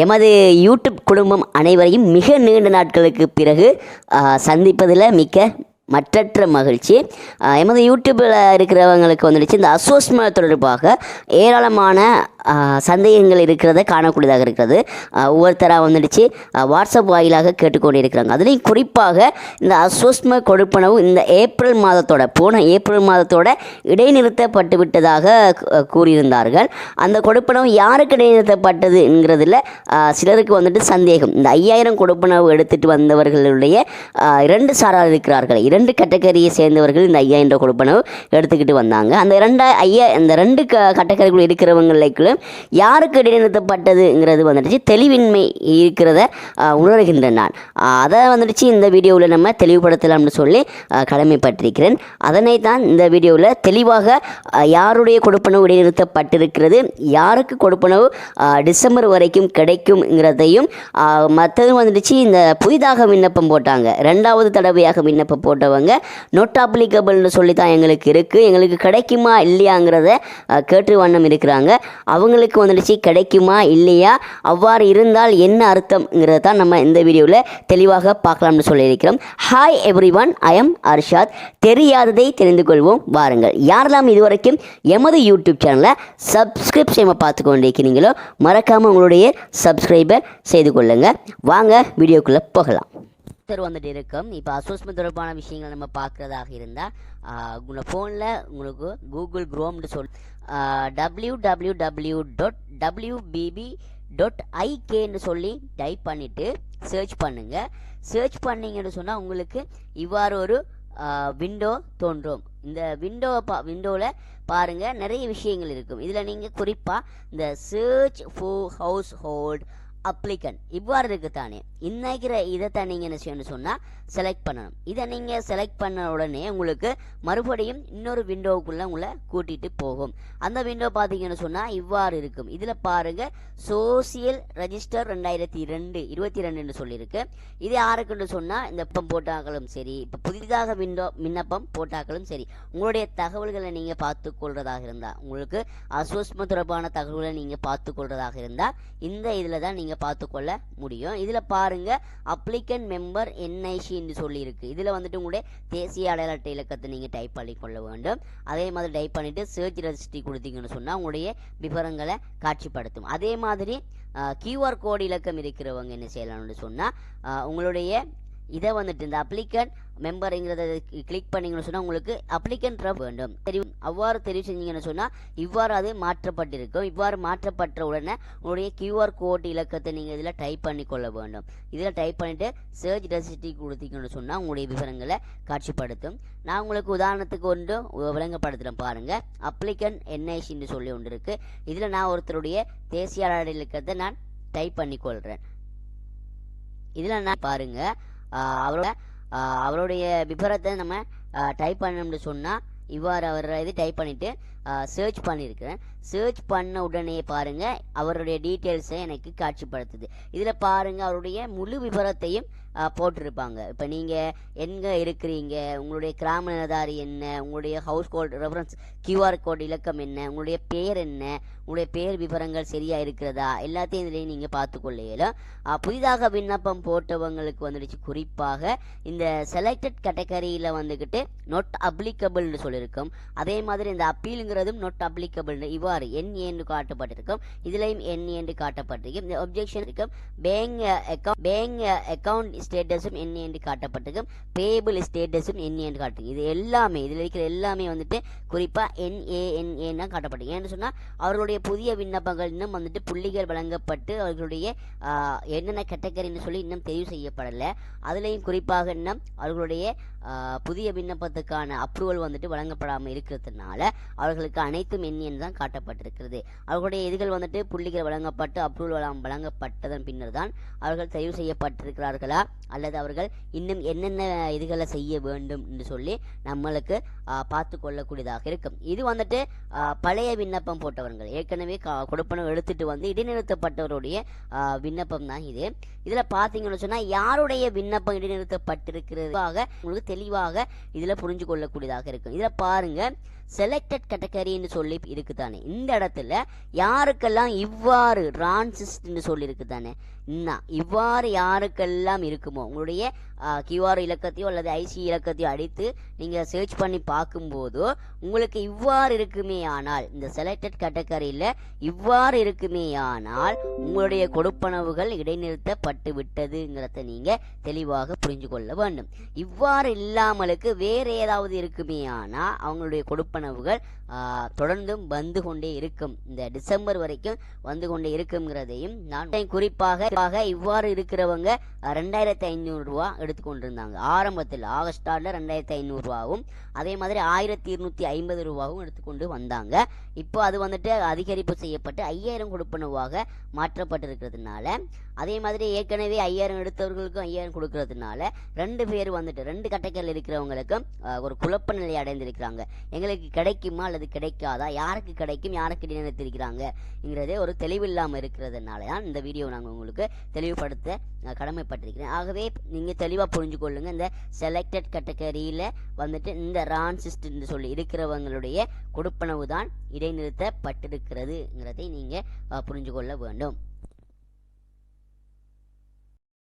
எமது யூடியூப் குடும்பம் அனைவரையும் மிக நீண்ட நாட்களுக்கு பிறகு சந்திப்பதில் மிக்க மற்றற்ற மகிழ்ச்சி. எமது யூடியூப்பில் இருக்கிறவங்களுக்கு வந்துடுச்சு. இந்த அசோஸ்ம தொடர்பாக ஏராளமான சந்தேகங்கள் இருக்கிறத காணக்கூடியதாக இருக்கிறது. ஒவ்வொருத்தராக வந்துடுச்சு. வாட்ஸ்அப் வாயிலாக கேட்டுக்கொண்டு இருக்கிறாங்க அதுலேயும் குறிப்பாக இந்த அசோஸ்ம கொடுப்பனவு இந்த ஏப்ரல் மாதத்தோட போன ஏப்ரல் மாதத்தோட இடைநிறுத்தப்பட்டு விட்டதாக கூறியிருந்தார்கள். அந்த கொடுப்பனவு யாருக்கு இடைநிறுத்தப்பட்டதுங்கிறதுல என்கிறதுல சிலருக்கு வந்துட்டு சந்தேகம். இந்த ஐயாயிரம் கொடுப்பனவு எடுத்துட்டு வந்தவர்களுடைய இரண்டு சாரார் இருக்கிறார்கள். இரண்டு கேட்டகரியை சேர்ந்தவர்கள் இந்த ஐயாயிரம் கொடுப்பனவு எடுத்துக்கிட்டு வந்தாங்க. அந்த ரெண்டா ஐயா இந்த ரெண்டு க கேட்டகரிக்குள் இருக்கிறவங்களுக்குள்ள யாருக்கு இடைநிறுத்தப்பட்டதுங்கிறது வந்துடுச்சு. தெளிவின்மை இருக்கிறத உணர்கின்ற உணர்கின்றேன் நான் அதை வந்துடுச்சு இந்த வீடியோவில் நம்ம தெளிவுபடுத்தலாம்னு சொல்லி கடமைப்பட்டிருக்கிறேன். அதனை தான் இந்த வீடியோவில் தெளிவாக யாருடைய கொடுப்பனவு இடைநிறுத்தப்பட்டிருக்கிறது யாருக்கு கொடுப்பனவு டிசம்பர் வரைக்கும் கிடைக்கும்ங்கிறதையும் மற்றது வந்துடுச்சு. இந்த புதிதாக விண்ணப்பம் போட்டாங்க. ரெண்டாவது தடவையாக விண்ணப்பம் போட்டவங்க நோட் அப்ளிகபிள்னு சொல்லி தான் எங்களுக்கு இருக்குது எங்களுக்கு கிடைக்குமா இல்லையாங்கிறத கேட்டு வண்ணம் இருக்கிறாங்க. அவங்க அவங்களுக்கு வந்துடுச்சு கிடைக்குமா இல்லையா? அவ்வாறு இருந்தால் என்ன அர்த்தம்ங்கிறத தான் நம்ம இந்த வீடியோவில் தெளிவாக பார்க்கலாம்னு சொல்லியிருக்கிறோம். Hi everyone I am Arshad தெரியாததை தெரிந்து கொள்வோம். வாருங்கள். யாரெல்லாம் இதுவரைக்கும் எமது யூடியூப் சேனலை சப்ஸ்கிரைப் செய்யாமல் பார்த்து கொண்டிருக்கிறீங்களோ மறக்காமல் உங்களுடைய சப்ஸ்கிரைபர் செய்து கொள்ளுங்கள் வாங்க வீடியோக்குள்ளே போகலாம். ஒருத்தர் வந்துட்டு இருக்கும். இப்போ அசோஸ்மெண்ட் தொடர்பான விஷயங்கள் நம்ம பார்க்குறதாக இருந்தால் உங்கள் ஃபோனில் உங்களுக்கு கூகுள் குரோம்னு சொல் W W W dot WBP dot ஐகேன்னு சொல்லி டைப் பண்ணிவிட்டு சர்ச் பண்ணுங்கள் சர்ச் பண்ணீங்கன்னு சொன்னால் உங்களுக்கு இவ்வாறு ஒரு விண்டோ தோன்றும். இந்த விண்டோவை பா விண்டோவில் பாருங்கள் நிறைய விஷயங்கள் இருக்கும். இதில் நீங்கள் குறிப்பாக இந்த சர்ச் ஃபோ ஹவுஸ் ஹோல்ட் அப்ளிகன் இவ்வாறு இருக்கு தானே இன்னைக்கிற இதைத்தான் நீங்கள் என்ன செய்யணும்னு சொன்னால் செலக்ட் பண்ணணும். இதை நீங்கள் செலக்ட் பண்ண உடனே உங்களுக்கு மறுபடியும் இன்னொரு விண்டோவுக்குள்ளே உங்களை கூட்டிகிட்டு போகும். அந்த விண்டோ பார்த்தீங்கன்னு சொன்னால் இவ்வாறு இருக்கும். இதில் பாருங்கள் சோசியல் ரெஜிஸ்டர் ரெண்டாயிரத்தி ரெண்டு இருபத்தி ரெண்டுன்னு சொல்லியிருக்கு. இது யாருக்குன்னு சொன்னால் இந்த இப்போ போட்டாக்களும் சரி இப்போ புதிதாக விண்டோ விண்ணப்பம் போட்டாக்களும் சரி உங்களுடைய தகவல்களை நீங்கள் பார்த்து கொள்றதாக இருந்தால் உங்களுக்கு அசோஸ்ம தொடர்பான தகவல்களை நீங்கள் பார்த்து கொள்றதாக இருந்தால் இந்த இதில் தான் நீங்கள் பார்த்துக்கொள்ள முடியும். இதில் பாருங்கள் அப்ளிகன் மெம்பர் என்ஐசின்னு சொல்லியிருக்கு. இதில் வந்துட்டு உங்களுடைய தேசிய அடையாள அட்டை இலக்கத்தை நீங்கள் டைப் பண்ணிக்கொள்ள வேண்டும். அதே மாதிரி டைப் பண்ணிவிட்டு சர்ச் ரெஜிஸ்ட்ரி கொடுத்தீங்கன்னு சொன்னால் உங்களுடைய விவரங்களை காட்சிப்படுத்தும். அதே மாதிரி கியூஆர் கோடு இலக்கம் இருக்கிறவங்க என்ன செய்யலாம்னு சொன்னால் உங்களுடைய இதை வந்துட்டு இந்த அப்ளிகன் மெம்பருங்கிறத கிளிக் பண்ணீங்கன்னு சொன்னால் உங்களுக்கு அப்ளிகன் ரப் வேண்டும். தெரியும் அவ்வாறு தெரிவு செஞ்சீங்கன்னு சொன்னால் இவ்வாறு அது மாற்றப்பட்டிருக்கும். இவ்வாறு மாற்றப்பட்ட உடனே உங்களுடைய கியூஆர் கோட் இலக்கத்தை நீங்கள் இதில் டைப் பண்ணி கொள்ள வேண்டும். இதில் டைப் பண்ணிவிட்டு சர்ச் ரெசிஸ்டி கொடுத்தீங்கன்னு சொன்னால் உங்களுடைய விவரங்களை காட்சிப்படுத்தும். நான் உங்களுக்கு உதாரணத்துக்கு ஒன்று விளங்கப்படுத்துகிறேன் பாருங்கள் அப்ளிகன் என்ஐசின்னு சொல்லி ஒன்று இருக்குது இதில் நான் ஒருத்தருடைய தேசிய அடையாள இலக்கத்தை நான் டைப் பண்ணி கொள்கிறேன் இதில் நான் பாருங்கள் அவரோட அவருடைய விபரத்தை நம்ம டைப் பண்ணணும்னு சொன்னால் இவ்வாறு அவர் இது டைப் பண்ணிவிட்டு சர்ச் பண்ணியிருக்கிறேன் சர்ச் பண்ண உடனே பாருங்கள் அவருடைய டீட்டெயில்ஸை எனக்கு காட்சிப்படுத்துது. இதில் பாருங்கள் அவருடைய முழு விபரத்தையும் போட்டிருப்பாங்க. இப்போ நீங்கள் எங்கே இருக்கிறீங்க? உங்களுடைய கிராம நிலதாரி என்ன? உங்களுடைய house code reference QR code இலக்கம் என்ன? உங்களுடைய பேர் என்ன? உங்களுடைய பேர் விவரங்கள் சரியாக இருக்கிறதா? எல்லாத்தையும் இதுலேயும் நீங்கள் பார்த்துக்கொள்ளையில புதிதாக விண்ணப்பம் போட்டவங்களுக்கு வந்துடுச்சு. குறிப்பாக இந்த செலக்டட் கேட்டகரியில் வந்துக்கிட்டு நொட் அப்ளிகபிள்னு சொல்லியிருக்கும் அதே மாதிரி இந்த அப்பீலுங்கிறதும் நொட் அப்ளிகபிள்னு இவ்வாறு என் என்று காட்டப்பட்டிருக்கும். இதுலேயும் என் என்று காட்டப்பட்டிருக்கும். இந்த ஒப்ஜெக்ஷன் இருக்கும் பேங்க் அக்கௌண்ட் பேங்க் அக்கௌண்ட் ஸ்டேட்டஸும் என்ன என்று காட்டப்பட்டிருக்கு. பேபிள் ஸ்டேட்டஸும் என்ன என்று காட்டுங்க இது எல்லாமே இதில் இருக்கிற எல்லாமே வந்துட்டு குறிப்பாக என்ஏஎன்ஏன்னு தான் காட்டப்பட்டிருக்கு. ஏன்னு சொன்னால் அவர்களுடைய புதிய விண்ணப்பங்கள் இன்னும் வந்துட்டு புள்ளிகள் வழங்கப்பட்டு அவர்களுடைய என்னென்ன கேட்டகரின்னு சொல்லி இன்னும் தெரிவு செய்யப்படலை. அதுலேயும் குறிப்பாக இன்னும் அவர்களுடைய புதிய விண்ணப்பத்துக்கான அப்ரூவல் வந்துட்டு வழங்கப்படாமல் இருக்கிறதுனால அவர்களுக்கு அனைத்தும் எண்ணியன் தான் காட்டப்பட்டிருக்கிறது. அவர்களுடைய இதுகள் வந்துட்டு புள்ளிகள் வழங்கப்பட்டு அப்ரூவல் வழங்க வழங்கப்பட்டதன் பின்னர் தான் அவர்கள் தெரிவு செய்யப்பட்டிருக்கிறார்களா? அல்லது அவர்கள் இன்னும் என்னென்ன இதுகளை செய்ய வேண்டும் என்று சொல்லி நம்மளுக்கு பார்த்து கொள்ளக்கூடியதாக இருக்கும். இது வந்துட்டு பழைய விண்ணப்பம் போட்டவர்கள் ஏற்கனவே கா எடுத்துட்டு வந்து இடைநிறுத்தப்பட்டவருடைய விண்ணப்பம் தான் இது. இதில் பார்த்தீங்கன்னு சொன்னால் யாருடைய விண்ணப்பம் இடைநிறுத்தப்பட்டிருக்கிறதாக உங்களுக்கு தெளிவாக இதில் புரிஞ்சு கொள்ளக்கூடியதாக இருக்கும் இதில் பாருங்க செலக்டட் கேட்டகரின்னு சொல்லி இருக்குதானே. இந்த இடத்துல யாருக்கெல்லாம் இவ்வாறு டிரான்சிஸ்ட்னு சொல்லி இருக்குதானே இன்னும் இவ்வாறு யாருக்கெல்லாம் இருக்குமோ உங்களுடைய கியூஆர் இலக்கத்தையோ அல்லது ஐசி இலக்கத்தையோ அடித்து நீங்கள் சர்ச் பண்ணி பார்க்கும்போது உங்களுக்கு இவ்வாறு இருக்குமே ஆனால் இந்த செலக்டட் கேட்டகரியில் இவ்வாறு இருக்குமே ஆனால் உங்களுடைய கொடுப்பனவுகள் இடைநிறுத்தப்பட்டு விட்டதுங்கிறத நீங்கள் தெளிவாக புரிஞ்சு கொள்ள வேண்டும். இவ்வாறு இல்லாமலுக்கு வேறு ஏதாவது இருக்குமே ஆனால் அவங்களுடைய கொடுப்பனவுகள் தொடர்ந்தும் வந்து கொண்டே இருக்கும். இந்த டிசம்பர் வரைக்கும் வந்து கொண்டே இருக்குங்கிறதையும் நான் குறிப்பாக இவ்வாறு இருக்கிறவங்க ரெண்டாயிரத்தி ஐநூறுரூவா எடுத்துக்கொண்டிருந்தாங்க ஆரம்பத்தில் ஆகஸ்ட் ஆண்டில் ரெண்டாயிரத்தி ஐநூறுரூவாவும் அதே மாதிரி ஆயிரத்தி இருநூத்தி ஐம்பது ரூபாவும் எடுத்துக்கொண்டு வந்தாங்க. இப்போ அது வந்துட்டு அதிகரிப்பு செய்யப்பட்டு ஐயாயிரம் கொடுப்பனவாக மாற்றப்பட்டிருக்கிறதுனால அதே மாதிரி ஏற்கனவே ஐயாயிரம் எடுத்தவர்களுக்கும் ஐயாயிரம் கொடுக்கறதுனால ரெண்டு பேர் வந்துட்டு ரெண்டு கட்ட இருக்கிறவங்களுக்கும் ஒரு குழப்ப நிலை அடைந்திருக்கிறாங்க. எங்களுக்கு கிடைக்குமா அல்லது கிடைக்காதா? யாருக்கு கிடைக்கும்? யாருக்கு நினைத்திருக்கிறாங்கங்கிறதே ஒரு தெளிவில்லாமல் இருக்கிறதுனால தான் இந்த வீடியோ நாங்கள் உங்களுக்கு தெளிவுபடுத்த கடமைப்பட்டிருக்கிறேன். ஆகவே நீங்கள் தெளிவாக புரிஞ்சு கொள்ளுங்கள் இந்த செலக்டட் கேட்டகரியில் வந்துட்டு இந்த ரான்சிஸ்ட்னு சொல்லி இருக்கிறவங்களுடைய கொடுப்பனவு தான் இடைநிறுத்தப்பட்டிருக்கிறதுங்கிறதை நீங்கள் புரிஞ்சு கொள்ள வேண்டும்.